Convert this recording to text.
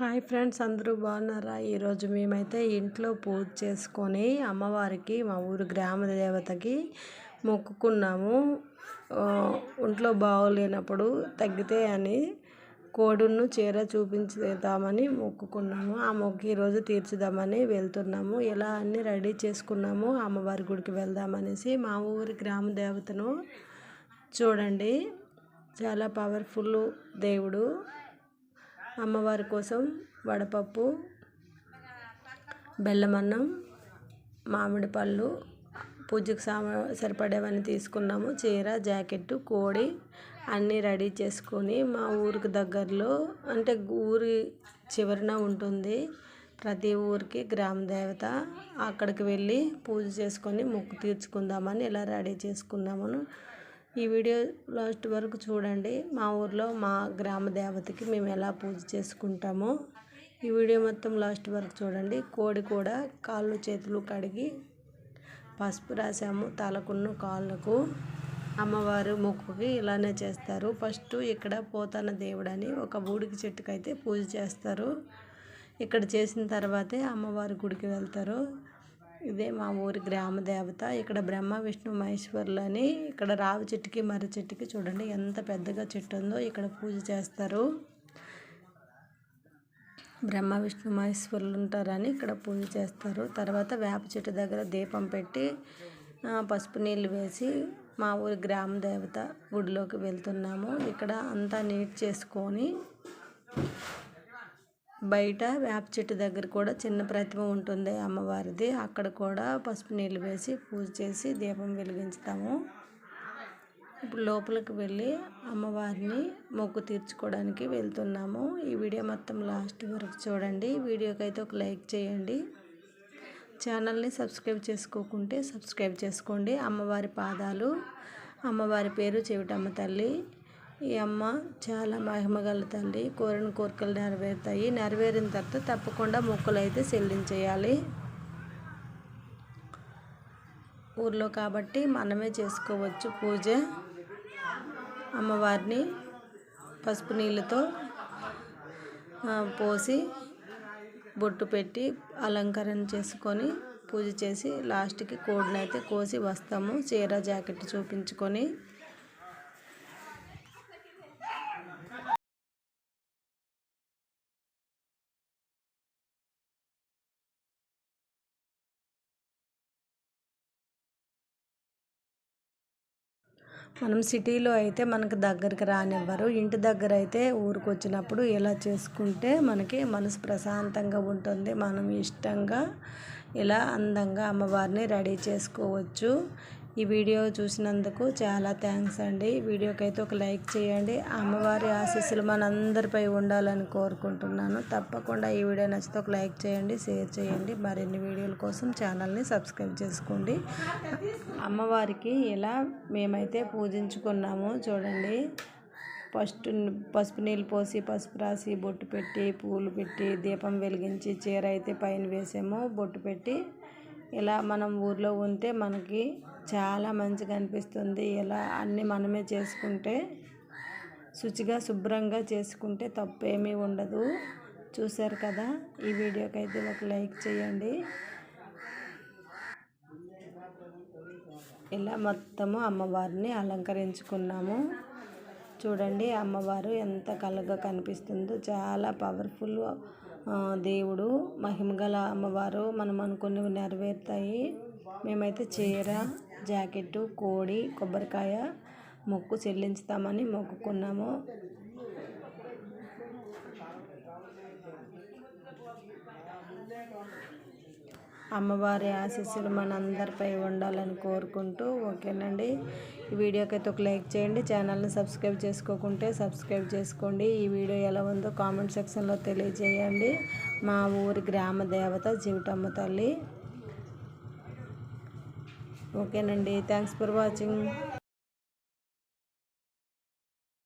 Hi friends అందరూ బాగున్నారా? ఈరోజు మేమైతే ఇంట్లో పూజ చేసుకొని అమ్మవారికి మా ఊరు గ్రామ దేవతకి మొక్కుకున్నాము. ఒంట్లో బాగోలేనప్పుడు తగ్గితే అని కోడును చీర చూపించుదామని మొక్కుకున్నాము. ఆ మొక్కు ఈరోజు తీర్చుదామని వెళ్తున్నాము. ఎలా అన్నీ రెడీ చేసుకున్నాము అమ్మవారి గుడికి వెళ్దామనేసి మా ఊరి గ్రామ దేవతను చూడండి. చాలా పవర్ఫుల్ దేవుడు. అమ్మవారి కోసం వడపప్పు బెల్లమన్నం మామిడి పళ్ళు పూజకు సామా సరిపడేవన్నీ తీసుకున్నాము. చీర జాకెట్టు కోడి అన్నీ రెడీ చేసుకొని మా ఊరికి దగ్గరలో అంటే ఊరి చివరన ఉంటుంది. ప్రతి ఊరికి గ్రామ దేవత అక్కడికి వెళ్ళి పూజ చేసుకొని మొక్కు తీర్చుకుందామని ఇలా రెడీ చేసుకున్నాము. ఈ వీడియో లాస్ట్ వరకు చూడండి. మా ఊర్లో మా గ్రామ దేవతకి మేము ఎలా పూజ చేసుకుంటామో ఈ వీడియో మొత్తం లాస్ట్ వరకు చూడండి. కోడి కూడా కాళ్ళు చేతులు కడిగి పసుపు రాసాము తలకున్న కాళ్ళకు. అమ్మవారు మొక్కుకి ఇలానే చేస్తారు. ఫస్ట్ ఇక్కడ పోతాన దేవుడని ఒక బూడికి చెట్టుకైతే పూజ చేస్తారు. ఇక్కడ చేసిన తర్వాతే అమ్మవారి గుడికి వెళ్తారు. ఇదే మా ఊరి గ్రామ దేవత. ఇక్కడ బ్రహ్మ విష్ణు మహేశ్వరులు అని ఇక్కడ రావి చెట్టుకి మర్రి చెట్టుకి చూడండి ఎంత పెద్దగా చెట్టు ఉందో ఇక్కడ పూజ చేస్తారు. బ్రహ్మ విష్ణు మహేశ్వరులు ఉంటారని ఇక్కడ పూజ చేస్తారు. తర్వాత వేప చెట్టు దగ్గర దీపం పెట్టి పసుపు నీళ్ళు వేసి మా ఊరి గ్రామ దేవత గుడిలోకి వెళ్తున్నాము. ఇక్కడ అంతా నీట్ చేసుకొని బయట వేప చెట్టు దగ్గర కూడా చిన్న ప్రతిమ ఉంటుంది అమ్మవారిది. అక్కడ కూడా పసుపు నీళ్ళు వేసి పూజ చేసి దీపం వెలిగించుతాము. ఇప్పుడు లోపలికి వెళ్ళి అమ్మవారిని మొక్కు తీర్చుకోవడానికి వెళ్తున్నాము. ఈ వీడియో మొత్తం లాస్ట్ వరకు చూడండి. వీడియోకి అయితే ఒక లైక్ చేయండి. ఛానల్ని సబ్స్క్రైబ్ చేసుకోకుంటే సబ్స్క్రైబ్ చేసుకోండి. అమ్మవారి పాదాలు అమ్మవారి పేరు చెవిటమ్మ తల్లి. ఈ అమ్మ చాలా మహిమగల తల్లి కోరిన కోరికలు నెరవేరుతాయి. నెరవేరిన తర్వాత తప్పకుండా మొక్కలు అయితే చెల్లించేయాలి. ఊర్లో కాబట్టి మనమే చేసుకోవచ్చు పూజ. అమ్మవారిని పసుపు నీళ్ళతో పోసి బొట్టు పెట్టి అలంకరణ చేసుకొని పూజ చేసి లాస్ట్కి కోడినైతే కోసి వస్తాము. చీర జాకెట్ చూపించుకొని. మనం సిటీలో అయితే మనకు దగ్గరికి రానివ్వరు. ఇంటి దగ్గర అయితే ఊరికి వచ్చినప్పుడు ఇలా చేసుకుంటే మనకి మనసు ప్రశాంతంగా ఉంటుంది. మనం ఇష్టంగా ఇలా అందంగా అమ్మవారిని రెడీ చేసుకోవచ్చు. ఈ వీడియో చూసినందుకు చాలా థ్యాంక్స్ అండి. వీడియోకి అయితే ఒక లైక్ చేయండి. అమ్మవారి ఆశీస్సులు మనందరిపై ఉండాలని కోరుకుంటున్నాను. తప్పకుండా ఈ వీడియో నచ్చితే ఒక లైక్ చేయండి షేర్ చేయండి. మరిన్ని వీడియోల కోసం ఛానల్ని సబ్స్క్రైబ్ చేసుకోండి. అమ్మవారికి ఇలా మేమైతే పూజించుకున్నాము చూడండి. ఫస్ట్ పసుపు నీళ్ళు పోసి పసుపు రాసి బొట్టు పెట్టి పూలు పెట్టి దీపం వెలిగించి చీర అయితే పైన వేసాము. బొట్టు పెట్టి ఇలా మనం ఊర్లో ఉంటే మనకి చాలా మంచిగా అనిపిస్తుంది. ఇలా అన్నీ మనమే చేసుకుంటే శుచిగా శుభ్రంగా చేసుకుంటే తప్పేమీ ఉండదు. చూశారు కదా? ఈ వీడియోకి అయితే ఒక లైక్ చేయండి. ఇలా మొత్తము అమ్మవారిని అలంకరించుకున్నాము. చూడండి అమ్మవారు ఎంత కలగా కనిపిస్తుందో. చాలా పవర్ఫుల్ దేవుడు మహిమగల అమ్మవారు మనం అనుకున్నవి నెరవేరుతాయి. మేమైతే చీర జాకెట్టు కోడి కొబ్బరికాయ మొక్కు చెల్లించుతామని మొక్కుకున్నాము. అమ్మవారి ఆశీస్సులు మనందరిపై ఉండాలని కోరుకుంటూ ఓకేనండి. ఈ వీడియోకి అయితే ఒక లైక్ చేయండి. ఛానల్ని సబ్స్క్రైబ్ చేసుకోకుంటే సబ్స్క్రైబ్ చేసుకోండి. ఈ వీడియో ఎలా ఉందో కామెంట్ సెక్షన్లో తెలియజేయండి. మా ఊరి గ్రామ దేవత జీవితమ్మ తల్లి. ఓకేనండి. Thanks for watching